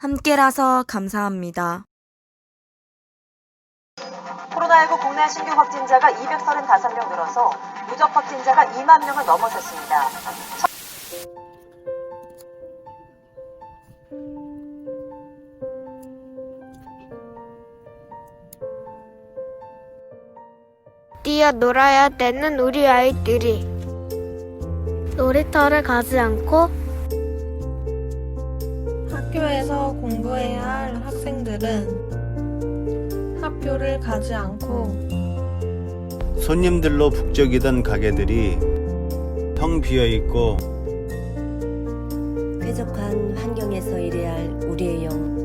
함께라서 감사합니다. 코로나19 국내 신규 확진자가 235명 늘어서 누적 확진자가 2만 명을 넘어섰습니다. 뛰어놀아야 되는 우리 아이들이 놀이터를 가지 않고 학교에서 공부해야 할 학생들은 학교를 가지 않고 손님들로 북적이던 가게들이 텅 비어 있고 쾌적한 환경에서 일해야 할 우리의 영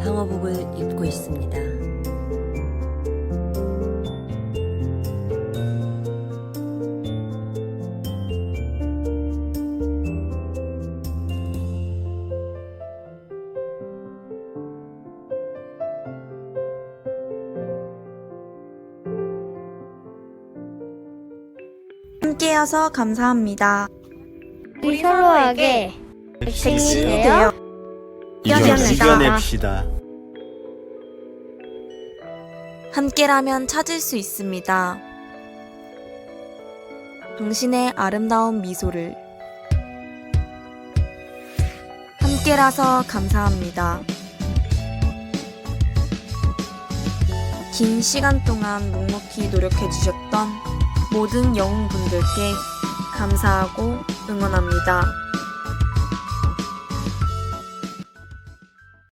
방어복을 입고 있습니다. 함께여서 감사합니다. 우리 서로에게 백신이 되어. 이겨냅시다. 함께라면 찾을 수 있습니다. 당신의 아름다운 미소를 함께라서 감사합니다. 긴 시간 동안 묵묵히 노력해 주셨던 모든 영웅분들께 감사하고 응원합니다.